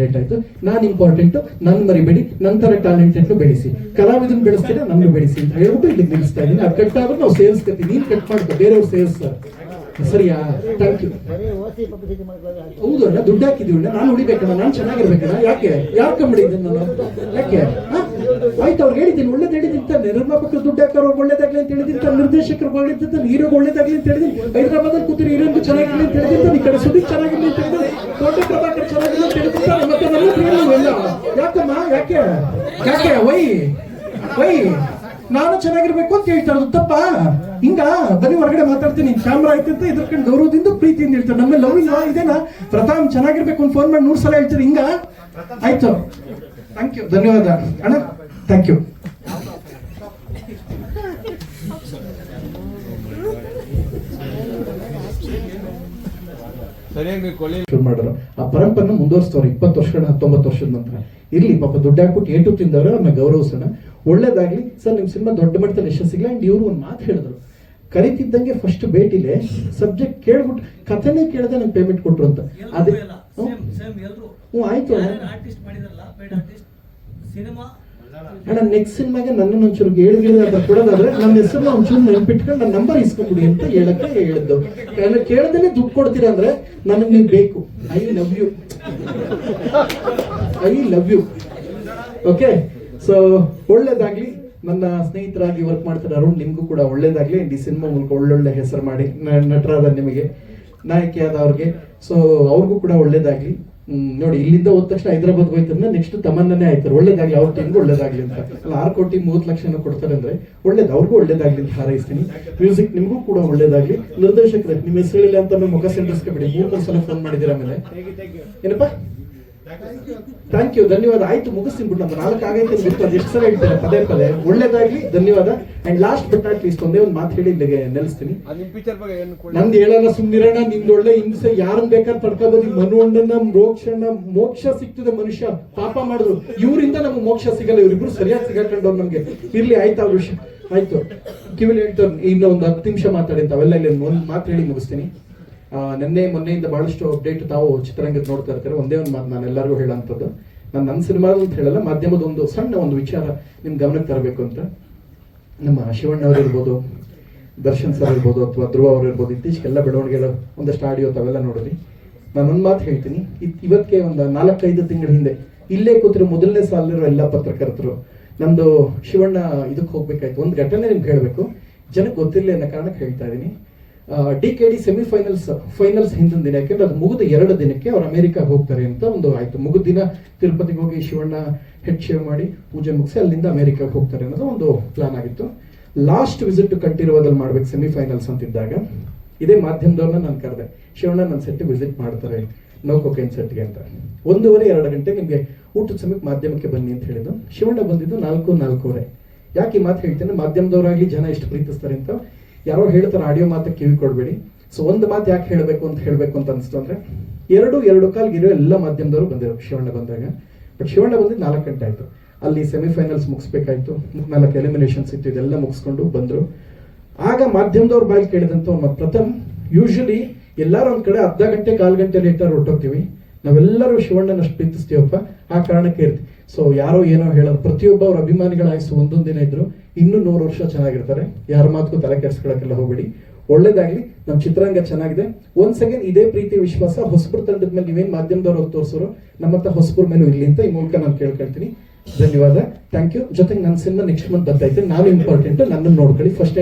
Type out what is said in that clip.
Late ಆಯ್ತು. ನಾನು important ನನ್ ಮರಿಬೇಡಿ ನಂತರ ಟ್ಯಾಲೆಂಟೆಡ್ ಬೆಳೆಸಿ. ಕಲಾವಿದನ್ ಬೆಳೆಸ್ತೀರಾ, ನನ್ನ ಬೆಳೆಸಿ ಅಂತ ಹೇಳ್ಬಿಟ್ಟು ಇಲ್ಲಿ ನಿಲ್ಲಿಸ್ತಾ ಇದ್ದೀನಿ. ಅದು ಕಟ್ ಆದ್ರೆ ನಾವು ಸೇರಿಸ್ಕೊತೀವಿ ನೀನ್ ಕಟ್ ಮಾಡ್ಕೊ, ಬೇರೆಯವ್ರು ಸೇರಿಸ್ತಾರೆ ಸರಿಯಾ? ಥ್ಯಾಂಕ್ ಯು ಹೌದು ಅಣ್ಣ, ದುಡ್ಡು ಹಾಕಿದೀವಿ ನಾನು ಉಳಿಬೇಕಣ್ಣ, ನಾನು ಚೆನ್ನಾಗಿರ್ಬೇಕಣ್ಣ. ಯಾಕೆ? ಯಾಕೆ ಕಂಬಿಡಿದ್ದೀನಿ ನಾನು? ಯಾಕೆ? ಆಯ್ತು, ಅವ್ರು ಹೇಳಿದ್ದೀನಿ, ಒಳ್ಳೇದು ಹೇಳಿದ್ದೀನಿ ನಿರ್ಮಾಪಕ ದುಡ್ಡು ಹಾಕೋರು ಒಳ್ಳೇದಾಗ್ಲಿ ಅಂತ ಹೇಳಿದ್ದೀನಿ ನಿರ್ದೇಶಕರು ಒಳ್ಳೇದು ಹೀರೋ ಹೀರೋಗೆ ಒಳ್ಳೇದಾಗ್ಲಿ ಅಂತ ಹೇಳಿದ್ದೀನಿ. ಹೈದರಾಬಾದಲ್ಲಿ ಕೂತಿರೋ ಹೀರೋನ್ಗೂ ಚೆನ್ನಾಗಿ ಅಂತ ಹೇಳಿದ್ದೀನಿ ಈ ಕಡೆ ಅಂತ ಹೇಳಿದ್ದೀನಿ ದೊಡ್ಡ ಪ್ರಭಾಕರ್ ಚೆನ್ನಾಗಿರ್ಲಿ ಅಂತ ಹೇಳಿದ್ದೀನಿ ತಾನೆ ಮತ್ತೆ ನನ್ನ ಹತ್ರ ಹೇಳಿಲ್ವಲ್ಲ? ಯಾಕಮ್ಮ ಯಾಕೆ? ಯಾಕೆ? ವೈ? ವೈ? ನಾನು ಚೆನ್ನಾಗಿರ್ಬೇಕು ಅಂತ ಹೇಳ್ತಾ ಇರೋದು ತಪ್ಪ? ಹಿಂಗ? ಬನ್ನಿ, ಹೊರಗಡೆ ಮಾತಾಡ್ತೀನಿ. ಕ್ಯಾಮ್ರಾ ಐತಂತ ಇದ್ರಕಂಡು ಗೌರವದಿಂದ ಪ್ರೀತಿಯಿಂದ ಹೇಳ್ತಾರೆ. ನಮ್ಮ ಲವ್ ಇಲ್ಲ ಇದೇನಾ? ಪ್ರಥಮ್ ಚೆನ್ನಾಗಿರ್ಬೇಕು ಅಂತ ಫೋನ್ ಮಾಡಿ ನೂರ್ ಸಲ ಹೇಳ್ತಾರೆ. ಹಿಂಗ? ಆಯ್ತು. ಥ್ಯಾಂಕ್ ಯು ಧನ್ಯವಾದ. ಅಣ್ಣ ಥ್ಯಾಂಕ್ ಯು ಶುರು ಮಾಡಿದ್ರು. ಆ ಪರಂಪರೆನ ಮುಂದುವರಿಸ್ತವ್ರು ಇಪ್ಪತ್ತು ವರ್ಷಗಳ ಹತ್ತೊಂಬತ್ತು ವರ್ಷದ ನಂತರ. ಇರ್ಲಿ ಪಾಪ ದುಡ್ಡು ಹಾಕ್ಬಿಟ್ಟು ಏಟು ತಿಂದವ್ರೆ ಅವ್ರನ್ನ ಗೌರವಿಸೋಣ. ಒಳ್ಳೇದಾಗ್ಲಿ ಸರ್ ನಿಮ್ ಸಿನಿಮಾ ದೊಡ್ಡ ಮಟ್ಟದಲ್ಲಿ ಯಶಸ್ಸಿಗೆ ಅಂಡ್ ಇವರು ಒಂದು ಮಾತು ಹೇಳಿದ್ರು. ಕರಿತಿದ್ದಂಗೆ ಫಸ್ಟ್ ಭೇಟಿಲೆ ಸಬ್ಜೆಕ್ಟ್ ಕೇಳ್ಬಿಟ್ಟು ಕಥೆನೇ ಕೇಳದೆ ನಂಗೆ ಪೇಮೆಂಟ್ ಕೊಟ್ರು ಅಂತ. ಅದೇ ಹ್ಮ್. ಹ್ಞೂ ಆಯ್ತು. ಆರ್ಟಿಸ್ಟ್ ಮಾಡಿದ್ರಲ್ಲ ಪೇಡ್ ಆರ್ಟಿಸ್ಟ್ ಸಿನಿಮಾ ಅಣ್ಣ ನೆಕ್ಸ್ಟ್ ಸಿನಿಮಾಗೆ ನನ್ನನ್ನು ಒಂಚೂರು ಹೇಳಿದ್ರೆ ಅಂತ ಕೊಡೋದಾದ್ರೆ, ನನ್ನ ಹೆಸರನ್ನ ಒಂಚೂರು ನೆನ್ಪಿಟ್ಕೊಂಡು ನನ್ನ ನಂಬರ್ ಇಸ್ಕೊಂಡ್ಬಿಡಿ ಅಂತ ಹೇಳಕ್ಕೆ ಹೇಳಿದ್ದು. ಕೇಳದೇನೆ ದುಡ್ಡು ಕೊಡ್ತೀರಾ ಅಂದ್ರೆ, ನನಗೆ ನೀವು ಬೇಕು. I love you I love you okay so ಒಳ್ಳೇದಾಗ್ಲಿ. ನನ್ನ ಸ್ನೇಹಿತರಾಗಿ ವರ್ಕ್ ಮಾಡ್ತಾರೆ ಅರುಣ್, ನಿಮಗೂ ಕೂಡ ಒಳ್ಳೇದಾಗ್ಲಿ. ಈ ಸಿನಿಮಾ ಮೂಲಕ ಒಳ್ಳೊಳ್ಳೆ ಹೆಸರು ಮಾಡಿ ನಟರಾದ ನಿಮಗೆ ನಾಯಕಿಯಾದವ್ರಿಗೆ ಸೊ ಅವ್ರಿಗೂ ಕೂಡ ಒಳ್ಳೇದಾಗ್ಲಿ. ನೋಡಿ, ಇಲ್ಲಿಂದ ಹೋದ ತಕ್ಷಣ ಹೈದರಾಬಾದ್ ಹೋಯ್ತಂದ್ರೆ ನೆಕ್ಸ್ಟ್ ತಮನ್ನನೇ ಆಯ್ತಾರೆ. ಒಳ್ಳೇದಾಗ್ಲಿ ಅವ್ರ ಟೀಮ್ಗೂ ಒಳ್ಳೇದಾಗ್ಲಿ ಅಂತ. ಅಲ್ಲ, ಆರು ಕೋಟಿ ಮೂವತ್ತು ಲಕ್ಷ ಕೊಡ್ತಾರೆ ಅಂದ್ರೆ ಒಳ್ಳೇದು, ಅವ್ರಿಗೂ ಒಳ್ಳೇದಾಗ್ಲಿ ಅಂತ ಹಾರೈಸ್ತೀನಿ. ಮ್ಯೂಸಿಕ್ ನಿಮಗೂ ಕೂಡ ಒಳ್ಳೇದಾಗ್ಲಿ. ನಿರ್ದೇಶಕರೇ, ನಿಮ್ಮ ಹೆಸರು ಅಂತ ಮುಖ ಮುಖ ಬಿಡಿ ಮೂರು ಸಲ ಫೋನ್ ಮಾಡಿದಿರ ಮೇಲೆ ಏನಪ್ಪ? ಥ್ಯಾಂಕ್ ಯು ಧನ್ಯವಾದ. ಆಯ್ತು ಮುಗಿಸ್ತೀನಿ ಬಿಟ್ಟು ನಮ್ಮ ನಾಲ್ಕು ಆಗೈತೆ ಬಿಟ್ಟು ಅದು ಎಷ್ಟು ಸಲ ಹೇಳ್ತಾರೆ? ಪದೇ ಪದೇ. ಒಳ್ಳೇದಾಗ್ಲಿ ಧನ್ಯವಾದ. And last but not least ಒಂದೇ ಒಂದು ಮಾತು ಹೇಳಿ ಇಲ್ಲಿಗೆ ನೆಲೆಸ್ತೀನಿ. ನಂದು ಹೇಳಲ್ಲ ಸುಮ್ನಿರೋಣ ನಿಮ್ದು ಒಳ್ಳೆ ಹಿಂಸೆ ಯಾರನ್ನ ಬೇಕಾದ್ರೆ ತಡ್ಕೋಬೋದು ಮನುವಣ್ಣನ ಮೋಕ್ಷನ ಮೋಕ್ಷ ಸಿಗ್ತದೆ ಮನುಷ್ಯ. ಪಾಪ ಮಾಡಿದ್ರು ಇವರಿಂದ ನಮ್ಗೆ ಮೋಕ್ಷ ಸಿಗಲ್ಲ. ಇವರಿಬ್ರು ಸರಿಯಾಗಿ ಸಿಗಾಕೊಂಡವ್ರು ನಮ್ಗೆ. ಇರ್ಲಿ ಆಯ್ತಾ ವಿಷಯ ಆಯ್ತು. ಕಿವಿಲಿ ಹೇಳ್ತಾರೆ ಇನ್ನೊಂದು ಒಂದು ಹತ್ತು ನಿಮಿಷ ಮಾತಾಡಿ ಅಂತ. ಅವೆಲ್ಲ ಇಲ್ಲಿ ಒಂದು ಮಾತು ಹೇಳಿ ಮುಗಿಸ್ತೀನಿ. ನಿನ್ನೆ ಮೊನ್ನೆಯಿಂದ ಬಹಳಷ್ಟು ಅಪ್ಡೇಟ್ ತಾವು ಚಿತ್ರರಂಗದ ನೋಡ್ತಾ ಇರ್ತಾರೆ. ಒಂದೇ ಒಂದು ಮಾತು ನಾನು ಎಲ್ಲರಿಗೂ ಹೇಳೋಂಥದ್ದು ನಾನು ನನ್ನ ಸಿನಿಮಾ ಅಂತ ಹೇಳಲ್ಲ ಮಾಧ್ಯಮದ ಒಂದು ಸಣ್ಣ ಒಂದು ವಿಚಾರ ನಿಮ್ ಗಮನಕ್ಕೆ ತರಬೇಕು ಅಂತ. ನಮ್ಮ ಶಿವಣ್ಣ ಅವರು ಇರ್ಬೋದು, ದರ್ಶನ್ ಸರ್ ಇರ್ಬೋದು ಅಥವಾ ಧ್ರುವ ಅವ್ರು ಇರ್ಬೋದು, ಇತ್ತೀಚೆಗೆಲ್ಲ ಬೆಳವಣಿಗೆಗಳು ಒಂದಷ್ಟು ಆಡಿಯೋ ತಾವೆಲ್ಲ ನೋಡಿದ್ರಿ ನಾನು ಒಂದು ಮಾತು ಹೇಳ್ತೀನಿ. ಇವತ್ತಿಗೆ ಒಂದು ನಾಲ್ಕೈದು ತಿಂಗಳ ಹಿಂದೆ ಇಲ್ಲೇ ಕೂತಿರೋ ಮೊದಲನೇ ಸಾಲಿರೋ ಎಲ್ಲ ಪತ್ರಕರ್ತರು ನಮ್ದು ಶಿವಣ್ಣ ಇದಕ್ಕೆ ಹೋಗ್ಬೇಕಾಯ್ತು. ಒಂದು ಘಟನೆ ನಿಮ್ಗೆ ಹೇಳಬೇಕು. ಜನಕ್ಕೆ ಗೊತ್ತಿರಲಿ ಅನ್ನೋ ಕಾರಣಕ್ಕೆ ಹೇಳ್ತಾ ಇದ್ದೀನಿ. D K D semifinals, finals ಹಿಂದಿನ ದಿನ ಯಾಕೆಂದ್ರೆ ಅದು ಮುಗಿದ ಎರಡು ದಿನಕ್ಕೆ ಅವ್ರು ಅಮೆರಿಕಾಗೆ ಹೋಗ್ತಾರೆ ಅಂತ ಒಂದು ಆಯ್ತು. ಮುಗಿದ ದಿನ ತಿರುಪತಿಗೆ ಹೋಗಿ ಶಿವಣ್ಣ ಹೆಡ್ ಶೇವ್ ಮಾಡಿ ಪೂಜೆ ಮುಗಿಸಿ ಅಲ್ಲಿಂದ ಅಮೆರಿಕಾಗೆ ಹೋಗ್ತಾರೆ ಅನ್ನೋದು ಒಂದು ಪ್ಲಾನ್ ಆಗಿತ್ತು. ಲಾಸ್ಟ್ ವಿಸಿಟ್ ಕಂಟಿರುವುದಲ್ಲಿ ಮಾಡ್ಬೇಕು ಸೆಮಿಫೈನಲ್ಸ್ ಅಂತಿದ್ದಾಗ, ಇದೇ ಮಾಧ್ಯಮದವ್ರನ್ನ ನಾನು ಕರೆದೆ, ಶಿವಣ್ಣ ನನ್ನ ಸೆಟ್ ವಿಸಿಟ್ ಮಾಡ್ತಾರೆ ನೋ ಕೊಕೈನ್ ಸೆಟ್ಗೆ ಅಂತ. ಒಂದೂವರೆ, ಎರಡು ಗಂಟೆ ನಿಮಗೆ ಊಟದ ಸಮಯಕ್ಕೆ ಮಾಧ್ಯಮಕ್ಕೆ ಬನ್ನಿ ಅಂತ ಹೇಳಿದ್ದು. ಶಿವಣ್ಣ ಬಂದಿದ್ದು ನಾಲ್ಕು, ನಾಲ್ಕೂವರೆ. ಯಾಕೆ ಈ ಮಾತು ಹೇಳ್ತೇನೆ? ಮಾಧ್ಯಮದವರಾಗಿ ಜನ ಎಷ್ಟು ಪ್ರೀತಿಸ್ತಾರೆ ಅಂತ ಯಾರೋ ಹೇಳ್ತಾರೆ, ಆಡಿಯೋ ಮಾತು ಕಿವಿ ಕೊಡಬೇಡಿ. ಸೊ ಒಂದು ಮಾತು ಯಾಕೆ ಹೇಳಬೇಕು ಅಂತ ಹೇಳಬೇಕು ಅಂತ ಅನಿಸ್ತು ಅಂದ್ರೆ, ಎರಡು ಎರಡು ಕಾಲ್ಗೆ ಇರೋ ಎಲ್ಲ ಮಾಧ್ಯಮದವರು ಬಂದಿರೋ ಶಿವಣ್ಣ ಬಂದಾಗ. ಬಟ್ ಶಿವಣ್ಣ ಬಂದಿದ್ದು ನಾಲ್ಕು ಗಂಟೆ ಆಯ್ತು. ಅಲ್ಲಿ ಸೆಮಿಫೈನಲ್ಸ್ ಮುಗಿಸ್ಬೇಕಾಯ್ತು. ನಾಲ್ಕು ಎಲಿಮಿನೇಷನ್ಸ್ ಇತ್ತು, ಇದೆಲ್ಲ ಮುಗಿಸ್ಕೊಂಡು ಬಂದ್ರು. ಆಗ ಮಾಧ್ಯಮದವ್ರ ಬಾಯಿ ಕೇಳಿದಂತ ಒಂದು ಪ್ರಥಮ್ ಯೂಶಲಿ ಎಲ್ಲಾರು ಒಂದ್ ಕಡೆ ಅರ್ಧ ಗಂಟೆ, ಕಾಲ್ ಗಂಟೆ ಲೇಟರ್ ಹೊರಟೋಗ್ತೀವಿ. ನಾವೆಲ್ಲರೂ ಶಿವಣ್ಣನಷ್ಟು ಪ್ರೀತಿಸ್ತೀವಪ್ಪ. ಆ ಕಾರಣಕ್ಕೆ ಇರ್ತೀವಿ. ಸೊ ಯಾರೋ ಏನೋ ಹೇಳೋದು ಪ್ರತಿಯೊಬ್ಬ ಅವ್ರ ಅಭಿಮಾನಿಗಳ ಆಯ್ಸು ಒಂದೊಂದ್ ದಿನ ಇದ್ರು, ಇನ್ನೂ ನೂರು ವರ್ಷ ಚೆನ್ನಾಗಿರ್ತಾರೆ. ಯಾರ ಮಾತಕ್ಕೂ ತಲೆ ಕೆಡಿಸ್ಕೊಳಕ್ಕೆಲ್ಲ ಹೋಗ್ಬೇಡಿ. ಒಳ್ಳೇದಾಗ್ಲಿ ನಮ್ಮ ಚಿತ್ರರಂಗ ಚೆನ್ನಾಗಿದೆ. ಒಂದ್ ಸೆಕೆಂಡ್ ಇದೇ ಪ್ರೀತಿ, ವಿಶ್ವಾಸ, ಹೊಸಬರು ತಂಡದ ಮೇಲೆ ನೀವೇನ್ ಮಾಧ್ಯಮದವ್ರು ತೋರಿಸೋರು ನಮ್ಮತ್ತ ಹೊಸಬ್ರ ಮೇಲೂ ಇರ್ಲಿ ಅಂತ ಈ ಮೂಲಕ ನಾನು ಕೇಳ್ಕೊಳ್ತೀನಿ. ಧನ್ಯವಾದ. ಥ್ಯಾಂಕ್ ಯು ಜೊತೆಗೆ ನನ್ನ ಸಿನಿಮಾ ನೆಕ್ಸ್ಟ್ ಮಂತ್ ಬರ್ತೈತೆ ನಾನು ಇಂಪಾರ್ಟೆಂಟ್ ನನ್ನನ್ನು ನೋಡ್ಕೊಳ್ಳಿ. ಫಸ್ಟ್